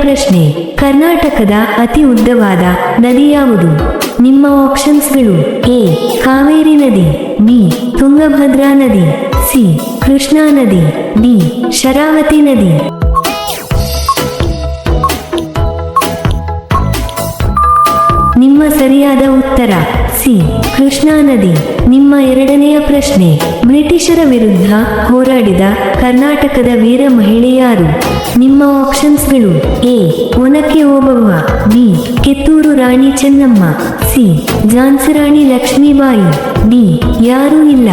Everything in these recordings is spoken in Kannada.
ಪ್ರಶ್ನೆ. ಕರ್ನಾಟಕದ ಅತಿ ಉದ್ದವಾದ ನದಿ ಯಾವುದು? ನಿಮ್ಮ ಆಪ್ಷನ್ಸ್ಗಳು ಎ, ಕಾವೇರಿ ನದಿ, ಬಿ, ತುಂಗಭದ್ರಾ ನದಿ, ಸಿ, ಕೃಷ್ಣಾ ನದಿ, ಡಿ, ಶರಾವತಿ ನದಿ. ನಿಮ್ಮ ಸರಿಯಾದ ಉತ್ತರ. ಸಿ. ಕೃಷ್ಣಾ ನದಿ ನಿಮ್ಮ ಎರಡನೆಯ ಪ್ರಶ್ನೆ. ಬ್ರಿಟಿಷರ ವಿರುದ್ಧ ಹೋರಾಡಿದ ಕರ್ನಾಟಕದ ವೀರ ಮಹಿಳೆಯಾರು ನಿಮ್ಮ ಆಪ್ಷನ್ಸ್ಗಳು A. Onake Obavva B. Kittur Rani Chennamma. C. Jhansi Rani Lakshmibai. D. ಯಾರೂ ಇಲ್ಲ.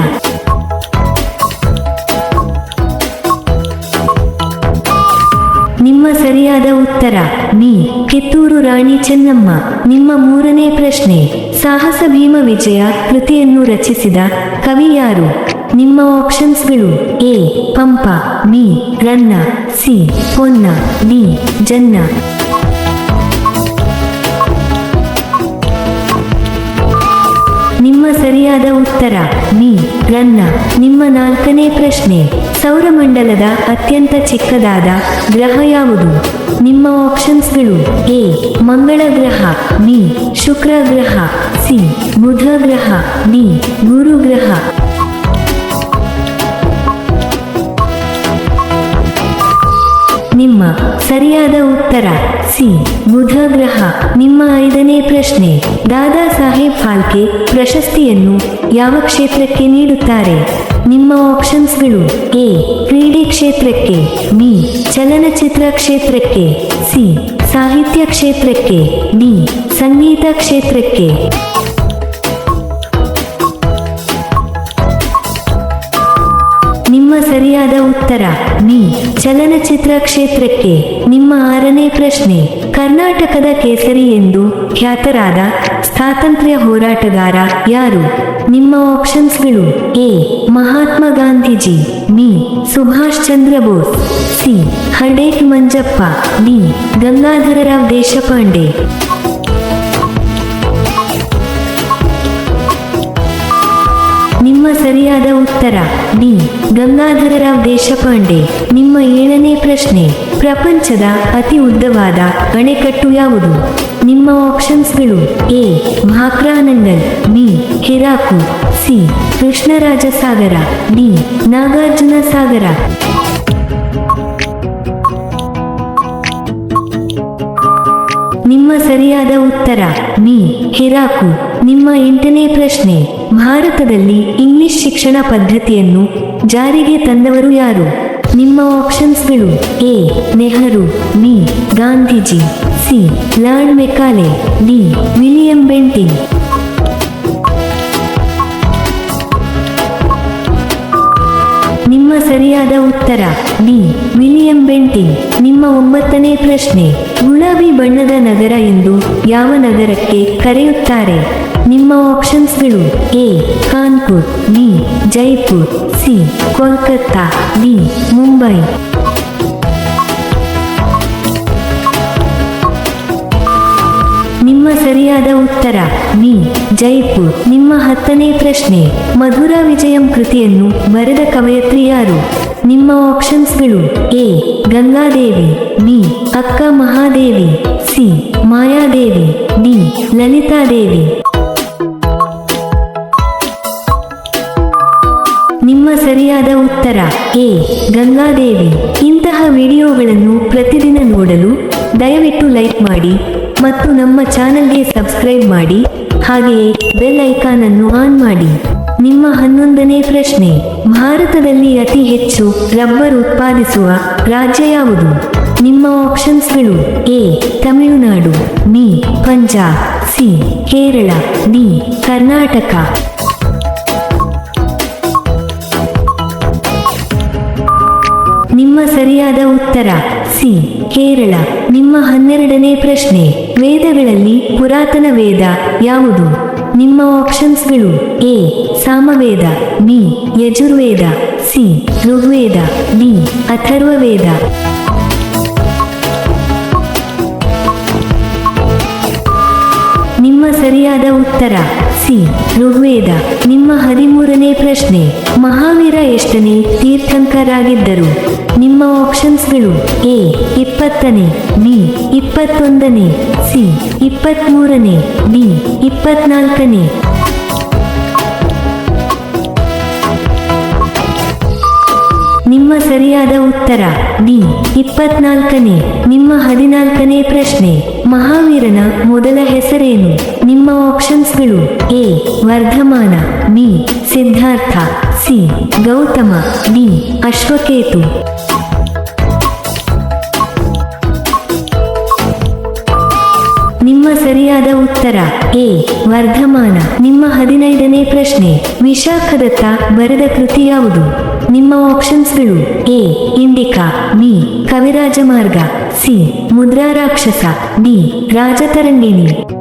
ನಿಮ್ಮ ಸರಿಯಾದ ಉತ್ತರ. ಬಿ ಕಿತ್ತೂರು ರಾಣಿ ಚೆನ್ನಮ್ಮ. ನಿಮ್ಮ ಮೂರನೇ ಪ್ರಶ್ನೆ. ಸಾಹಸ ಭೀಮ ವಿಜಯ ಕೃತಿಯನ್ನು ರಚಿಸಿದ ಕವಿ ಯಾರು? ನಿಮ್ಮ ಆಪ್ಷನ್ಸ್ಗಳು A. Pampa B Ranna, C. Honna D. Janna. ಸರಿಯಾದ ಉತ್ತರ. ನೀ ರನ್ನ ನಿಮ್ಮ ನಾಲ್ಕನೇ ಪ್ರಶ್ನೆ. ಸೌರಮಂಡಲದ ಅತ್ಯಂತ ಚಿಕ್ಕದಾದ ಗ್ರಹ ಯಾವುದು? ನಿಮ್ಮ ಆಪ್ಷನ್ಸ್ಗಳು ಎ. ಮಂಗಳ ಗ್ರಹ ಬಿ ಶುಕ್ರ ಗ್ರಹ, ಸಿ. ಬುಧ ಗ್ರಹ, ಡಿ. ಗುರು ಗ್ರಹ. ನಿಮ್ಮ ಸರಿಯಾದ ಉತ್ತರ. ಸಿ. ಬುಧ ಗ್ರಹ ನಿಮ್ಮ ಐದನೇ ಪ್ರಶ್ನೆ. ದಾದಾ ಸಾಹೇಬ್ ಫಾಲ್ಕೆ ಪ್ರಶಸ್ತಿಯನ್ನು ಯಾವ ಕ್ಷೇತ್ರಕ್ಕೆ ನೀಡುತ್ತಾರೆ? ನಿಮ್ಮ ಆಪ್ಷನ್ಸ್ಗಳು ಎ. ಕ್ರೀಡೆ ಕ್ಷೇತ್ರಕ್ಕೆ, ಬಿ. ಚಲನಚಿತ್ರ ಕ್ಷೇತ್ರಕ್ಕೆ, ಸಿ. ಸಾಹಿತ್ಯ ಕ್ಷೇತ್ರಕ್ಕೆ, ಡಿ. ಸಂಗೀತ ಕ್ಷೇತ್ರಕ್ಕೆ. ಸರಿಯಾದ ಉತ್ತರ. ನೀ ಚಲನಚಿತ್ರ ಕ್ಷೇತ್ರಕ್ಕೆ ನಿಮ್ಮ ಆರನೇ ಪ್ರಶ್ನೆ. ಕರ್ನಾಟಕದ ಕೇಸರಿ ಎಂದು ಖ್ಯಾತರಾದ ಸ್ವಾತಂತ್ರ್ಯ ಹೋರಾಟಗಾರ ಯಾರು? ನಿಮ್ಮ ಆಪ್ಷನ್ಸ್ಗಳು A. Mahatma Gandhiji B Subhash Chandra Bose, C. Hardekar Manjappa, D. Gangadhar Rao Deshpande. ಸರಿಯಾದ ಉತ್ತರ. ಡಿ. ಗಂಗಾಧರರಾವ್ ದೇಶಪಾಂಡೆ. ನಿಮ್ಮ ಏಳನೇ ಪ್ರಶ್ನೆ. ಪ್ರಪಂಚದ ಅತಿ ಉದ್ದವಾದ ಅಣೆಕಟ್ಟು ಯಾವುದು? ನಿಮ್ಮ ಆಪ್ಷನ್ಸ್ಗಳು A. Bhakra Nangal B. Hirakud, C. Krishnaraja Sagara D. Nagarjuna Sagar ನಿಮ್ಮ ಸರಿಯಾದ ಉತ್ತರ. ಬಿ. ಹಿರಾಕು. ನಿಮ್ಮ ಎಂಟನೇ ಪ್ರಶ್ನೆ. ಭಾರತದಲ್ಲಿ ಇಂಗ್ಲಿಷ್ ಶಿಕ್ಷಣ ಪದ್ಧತಿಯನ್ನು ಜಾರಿಗೆ ತಂದವರು ಯಾರು? ನಿಮ್ಮ ಆಪ್ಷನ್ಸ್ಗಳು A. Nehru, B. Gandhiji, C. Lord Macaulay D. William Bentinck ನಿಮ್ಮ ಸರಿಯಾದ ಉತ್ತರ, ಡಿ. ವಿಲಿಯಂ ಬೆಂಟಿಂಗ್ ನಿಮ್ಮ ಒಂಬತ್ತನೇ ಪ್ರಶ್ನೆ ಗುಲಾಬಿ ಬಣ್ಣದ ನಗರ ಎಂದು ಯಾವ ನಗರಕ್ಕೆ ಕರೆಯುತ್ತಾರೆ? ನಿಮ್ಮ ಆಪ್ಷನ್ಸ್ಗಳು A Kanpur B Jaipur C Kolkata D Mumbai ನಿಮ್ಮ ಸರಿಯಾದ ಉತ್ತರ ಬಿ ಜೈಪುರ್ ನಿಮ್ಮ ಹತ್ತನೇ ಪ್ರಶ್ನೆ, ಮಧುರ ವಿಜಯಂ ಕೃತಿಯನ್ನು ಬರೆದ ಕವಯತ್ರಿ ಯಾರು? ನಿಮ್ಮ ಆಪ್ಷನ್ಸ್ಗಳು A Gangadevi B Akka Mahadevi C Mayadevi D Lalitadevi. ಸರಿಯಾದ ಉತ್ತರ. ಎ. ಗಂಗಾದೇವಿ. ಇಂತಹ ವಿಡಿಯೋಗಳನ್ನು ಪ್ರತಿದಿನ ನೋಡಲು ದಯವಿಟ್ಟು ಲೈಕ್ ಮಾಡಿ ಮತ್ತು ನಮ್ಮ ಚಾನಲ್ಗೆ ಸಬ್ಸ್ಕ್ರೈಬ್ ಮಾಡಿ. ಹಾಗೆಯೇ ಬೆಲ್ ಐಕಾನ್ ಅನ್ನು ಆನ್ ಮಾಡಿ. ನಿಮ್ಮ ಹನ್ನೊಂದನೇ ಪ್ರಶ್ನೆ. ಭಾರತದಲ್ಲಿ ಅತಿ ಹೆಚ್ಚು ರಬ್ಬರ್ ಉತ್ಪಾದಿಸುವ ರಾಜ್ಯ ಯಾವುದು? ನಿಮ್ಮ ಆಪ್ಷನ್ಸ್ಗಳು A. Tamil Nadu, B. Punjab, C. Kerala, D. Karnataka. ನಿಮ್ಮ ಸರಿಯಾದ ಉತ್ತರ. ಸಿ. ಕೇರಳ. ನಿಮ್ಮ ಹನ್ನೆರಡನೇ ಪ್ರಶ್ನೆ. ವೇದಗಳಲ್ಲಿ ಪುರಾತನ ವೇದ ಯಾವುದು? ನಿಮ್ಮ ಆಪ್ಷನ್ಸ್ಗಳು A. Samaveda, B. Yajurveda, C. Rigveda, D. Atharvaveda. ನಿಮ್ಮ ಸರಿಯಾದ ಉತ್ತರ. ಸಿ. ಋಗ್ವೇದ. ನಿಮ್ಮ ಹದಿಮೂರನೇ ಪ್ರಶ್ನೆ. ಮಹಾವೀರ ಎಷ್ಟನೇ ತೀರ್ಥಂಕರಾಗಿದ್ದರು? ನಿಮ್ಮ ಆಪ್ಷನ್ಸ್ಗಳು ಎ ಇಪ್ಪತ್ತನೇ ಬಿ ಇಪ್ಪತ್ತೊಂದನೇ ಸಿ ಇಪ್ಪತ್ತ್ಮೂರನೇ ಡಿ ಇಪ್ಪತ್ನಾಲ್ಕನೇ. ನಿಮ್ಮ ಸರಿಯಾದ ಉತ್ತರ ಡಿ ಇಪ್ಪತ್ನಾಲ್ಕನೇ. ನಿಮ್ಮ ಹದಿನಾಲ್ಕನೇ ಪ್ರಶ್ನೆ, ಮಹಾವೀರನ ಮೊದಲ ಹೆಸರೇನು? ನಿಮ್ಮ ಆಪ್ಷನ್ಸ್ಗಳು A Vardhamana B Siddhartha C Gautama D Ashvaketu. ಸರಿಯಾದ ಉತ್ತರ. ಎ. ವರ್ಧಮಾನ. ನಿಮ್ಮ ಹದಿನೈದನೇ ಪ್ರಶ್ನೆ. ವಿಶಾಖದತ್ತ ಬರೆದ ಕೃತಿ ಯಾವುದು? ನಿಮ್ಮ ಆಪ್ಷನ್ಸ್ಗಳು ಎ. ಇಂಡಿಕಾ. ಬಿ. ಕವಿರಾಜ ಮಾರ್ಗ. ಸಿ. ಮುದ್ರಾ ರಾಕ್ಷಸ. ಡಿ. ರಾಜತರಂಗಿಣಿ.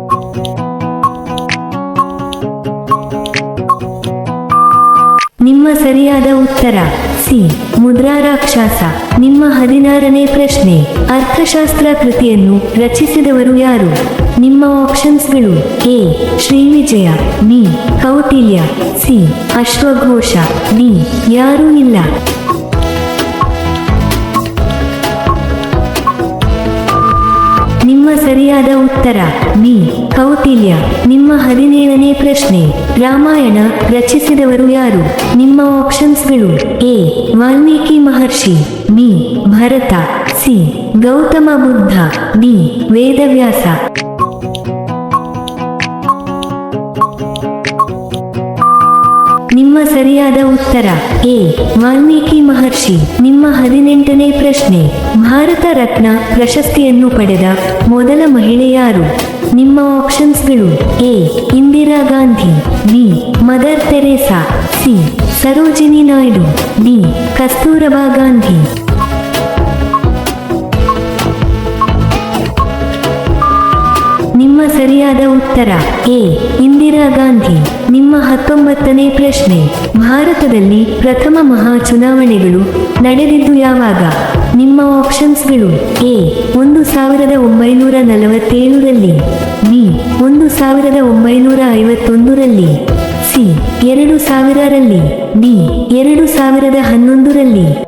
ನಿಮ್ಮ ಸರಿಯಾದ ಉತ್ತರ. ಸಿ. ಮುದ್ರಾ ರಾಕ್ಷಸ. ನಿಮ್ಮ ಹದಿನಾರನೇ ಪ್ರಶ್ನೆ. ಅರ್ಥಶಾಸ್ತ್ರ ಕೃತಿಯನ್ನು ರಚಿಸಿದವರು ಯಾರು? ನಿಮ್ಮ ಆಪ್ಷನ್ಸ್ಗಳು A, Srivijaya, B, Kautilya, C, ಅಶ್ವಘೋಷ, D, ಯಾರೂ ಇಲ್ಲ. ನಿಮ್ಮ ಸರಿಯಾದ ಉತ್ತರ, ಬಿ, ಕೌಟಿಲ್ಯ. ನಿಮ್ಮ ಹದಿನೇಳನೇ ಪ್ರಶ್ನೆ, ರಾಮಾಯಣ ರಚಿಸಿದವರು ಯಾರು? ನಿಮ್ಮ ಆಪ್ಷನ್ಸ್ಗಳು A, Valmiki Maharshi, B, Bharata, C, Gautama Buddha, D, Vedavyasa. ನಿಮ್ಮ ಸರಿಯಾದ ಉತ್ತರ. ಎ. ವಾಲ್ಮೀಕಿ ಮಹರ್ಷಿ. ನಿಮ್ಮ ಹದಿನೆಂಟನೇ ಪ್ರಶ್ನೆ. ಭಾರತ ರತ್ನ ಪ್ರಶಸ್ತಿಯನ್ನು ಪಡೆದ ಮೊದಲ ಮಹಿಳೆ ಯಾರು? ನಿಮ್ಮ ಆಪ್ಷನ್ಸ್ಗಳು A. Indira Gandhi. B. Mother Teresa. C. Sarojini Naidu. D. Kasturba Gandhi. ನಿಮ್ಮ ಸರಿಯಾದ ಉತ್ತರ. ಎ. ಇಂದಿರಾ ಗಾಂಧಿ. ನಿಮ್ಮ ಹತ್ತೊಂಬತ್ತನೇ ಪ್ರಶ್ನೆ. ಭಾರತದಲ್ಲಿ ಪ್ರಥಮ ಮಹಾ ಚುನಾವಣೆಗಳು ನಡೆದಿದ್ದು ಯಾವಾಗ? ನಿಮ್ಮ ಆಪ್ಷನ್ಸ್ಗಳು ಎ, ಒಂದು ಸಾವಿರದ ಒಂಬೈನೂರ ನಲವತ್ತೇಳರಲ್ಲಿ, ಬಿ, ಒಂದು ಸಾವಿರದ ಒಂಬೈನೂರ ಐವತ್ತೊಂದರಲ್ಲಿ, ಸಿ, ಎರಡು ಸಾವಿರರಲ್ಲಿ, ಡಿ, ಎರಡು ಸಾವಿರದ ಹನ್ನೊಂದರಲ್ಲಿ.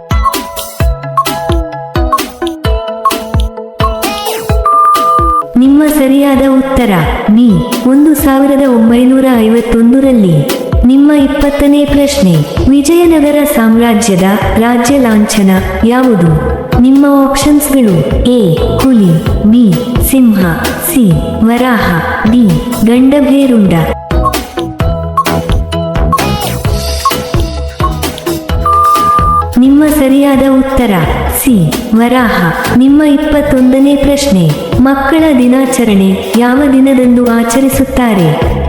ಸರಿಯಾದ ಉತ್ತರ. ಬಿ ಒಂದು ಸಾವಿರದ ಒಂಬೈನೂರ ಐವತ್ತೊಂದರಲ್ಲಿ. ನಿಮ್ಮ ಇಪ್ಪತ್ತನೇ ಪ್ರಶ್ನೆ. ವಿಜಯನಗರ ಸಾಮ್ರಾಜ್ಯದ ರಾಜ್ಯ ಲಾಂಛನ ಯಾವುದು? ನಿಮ್ಮ ಆಪ್ಷನ್ಸ್ಗಳು ಎ. ಹುಲಿ, ಬಿ. ಸಿಂಹ, ಸಿ. ವರಾಹ, ಡಿ. ಗಂಡಭೇರುಂಡ. ನಿಮ್ಮ ಸರಿಯಾದ ಉತ್ತರ. ಸಿ. ವರಾಹ. ನಿಮ್ಮ ಇಪ್ಪತ್ತೊಂದನೇ ಪ್ರಶ್ನೆ. ಮಕ್ಕಳ ದಿನಾಚರಣೆ ಯಾವ ದಿನದಂದು ಆಚರಿಸುತ್ತಾರೆ?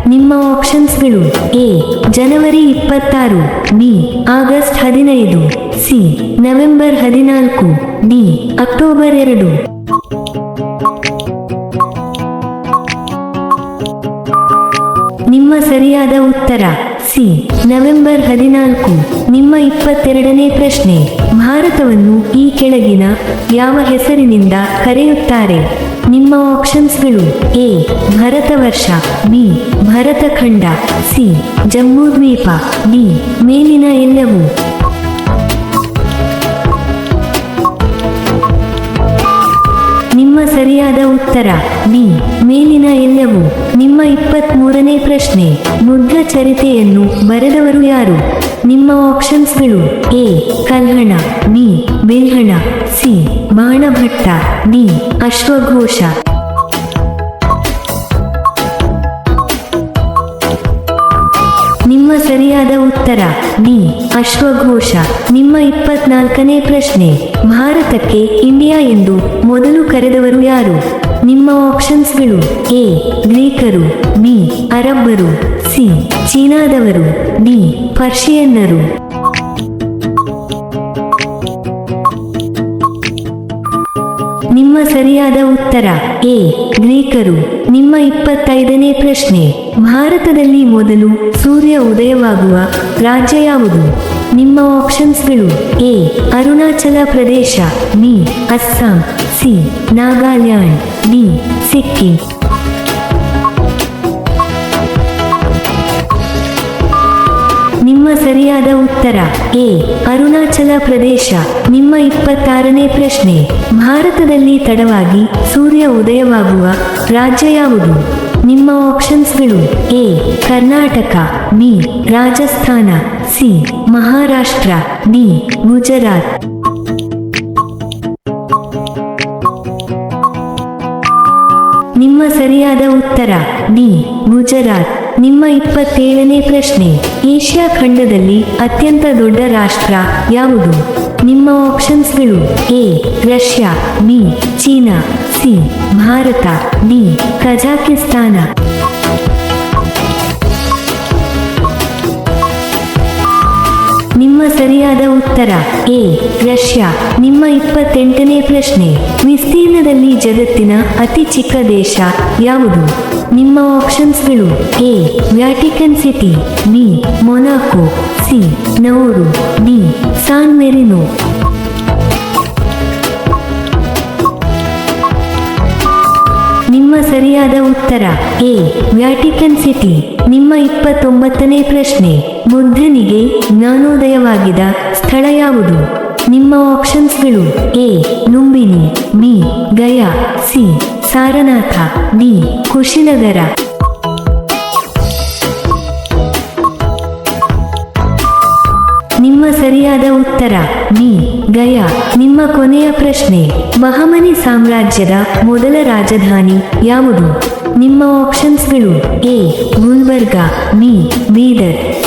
ನಿಮ್ಮ ಆಪ್ಷನ್ಸ್ಗಳು ಎ, ಜನವರಿ ಇಪ್ಪತ್ತಾರು, ಬಿ, ಆಗಸ್ಟ್ ಹದಿನೈದು, ಸಿ, ನವೆಂಬರ್ ಹದಿನಾಲ್ಕು, ಡಿ, ಅಕ್ಟೋಬರ್ ಎರಡು. ನಿಮ್ಮ ಸರಿಯಾದ ಉತ್ತರ, ಸಿ, ನವೆಂಬರ್ ಹದಿನಾಲ್ಕು, ನಿಮ್ಮ ಇಪ್ಪತ್ತೆರಡನೇ ಪ್ರಶ್ನೆ. ಭಾರತವನ್ನು ಈ ಕೆಳಗಿನ ಯಾವ ಹೆಸರಿನಿಂದ ಕರೆಯುತ್ತಾರೆ? ನಿಮ್ಮ ಆಪ್ಷನ್ಸ್ಗಳು A Bharatavarsha B Bharatakhanda C Jambu Dvipa D ಮೇಲಿನ ಎಲ್ಲವೂ. ಉತ್ತರ. ನೀ ಮೇಲಿನ ಎಲ್ಲವೂ ನಿಮ್ಮ ಇಪ್ಪತ್ತ್ ಮೂರನೇ ಪ್ರಶ್ನೆ. ಬುದ್ಧ ಚರಿತೆಯನ್ನು ಬರೆದವರು ಯಾರು? ನಿಮ್ಮ ಆಪ್ಷನ್ಸ್ಗಳು A. Kalhana, B. Bilhana C. Banabhatta D. ಅಶ್ವಘೋಷ. ನಿಮ್ಮ ಸರಿಯಾದ ಉತ್ತರ, ಡಿ. ಅಶ್ವಘೋಷ. ನಿಮ್ಮ ಇಪ್ಪತ್ನಾಲ್ಕನೇ ಪ್ರಶ್ನೆ. ಭಾರತಕ್ಕೆ ಇಂಡಿಯಾ ಎಂದು ಮೊದಲು ಕರೆದವರು ಯಾರು? ನಿಮ್ಮ ಆಪ್ಷನ್ಸ್ಗಳು ಎ ಗ್ರೀಕರು ಬಿ ಅರಬ್ಬರು ಸಿ ಚೀನಾದವರು ಡಿ ಪರ್ಷಿಯನ್ನರು. ನಿಮ್ಮ ಸರಿಯಾದ ಉತ್ತರ ಎ ಗ್ರೀಕರು. ನಿಮ್ಮ ಇಪ್ಪತ್ತೈದನೇ ಪ್ರಶ್ನೆ, ಭಾರತದಲ್ಲಿ ಮೊದಲು ಸೂರ್ಯ ಉದಯವಾಗುವ ರಾಜ್ಯ ಯಾವುದು? ನಿಮ್ಮ ಆಪ್ಷನ್ಸ್ಗಳು A Arunachal Pradesh B Assam. C, Nagaland D Sikkim. ನಿಮ್ಮ ಸರಿಯಾದ ಉತ್ತರ, ಎ, ಅರುಣಾಚಲ ಪ್ರದೇಶ. ನಿಮ್ಮ ಇಪ್ಪತ್ತಾರನೇ ಪ್ರಶ್ನೆ, ಭಾರತದಲ್ಲಿ ತಡವಾಗಿ ಸೂರ್ಯ ಉದಯವಾಗುವ ರಾಜ್ಯ ಯಾವುದು? ನಿಮ್ಮ ಆಪ್ಷನ್ಸ್ಗಳು, A, Karnataka, B, Rajasthan, C, Maharashtra, D, Gujarat. ನಿಮ್ಮ ಸರಿಯಾದ ಉತ್ತರ. ಡಿ. ಗುಜರಾತ್. ನಿಮ್ಮ ಇಪ್ಪತ್ತೇಳನೇ ಪ್ರಶ್ನೆ. ಏಷ್ಯಾ ಖಂಡದಲ್ಲಿ ಅತ್ಯಂತ ದೊಡ್ಡ ರಾಷ್ಟ್ರ ಯಾವುದು? ನಿಮ್ಮ ಆಪ್ಷನ್ಸ್ಗಳು A. Russia, B. China, C. Bharat, D. Kazakhstan. ಸರಿಯಾದ ಉತ್ತರ. ಎ. ರಷ್ಯಾ ನಿಮ್ಮ ಇಪ್ಪತ್ತೆಂಟನೇ ಪ್ರಶ್ನೆ. ವಿಸ್ತೀರ್ಣದಲ್ಲಿ ಜಗತ್ತಿನ ಅತಿ ಚಿಕ್ಕ ದೇಶ ಯಾವುದು? ನಿಮ್ಮ ಆಪ್ಷನ್ಸ್ಗಳು. A. Vatican City. B. Monaco. C. Nauru D. San Marino. ನಿಮ್ಮ ಸರಿಯಾದ ಉತ್ತರ. ಎ. Vatican City. ನಿಮ್ಮ ಇಪ್ಪತ್ತೊಂಬತ್ತನೇ ಪ್ರಶ್ನೆ. ಬುದ್ಧನಿಗೆ ಜ್ಞಾನೋದಯವಾಗಿದ ಸ್ಥಳ ಯಾವುದು? ನಿಮ್ಮ ಆಪ್ಷನ್ಸ್ಗಳು A Lumbini B, Gaya, C, Sarnath, D, Kushinagar. ನಿಮ್ಮ ಸರಿಯಾದ ಉತ್ತರ, ಬಿ, ಗಯಾ. ನಿಮ್ಮ ಕೊನೆಯ ಪ್ರಶ್ನೆ ಮಹಮನಿ ಸಾಮ್ರಾಜ್ಯದ ಮೊದಲ ರಾಜಧಾನಿ ಯಾವುದು? ನಿಮ್ಮ ಆಪ್ಷನ್ಸ್ಗಳು A, Gulbarga, B, Bidar.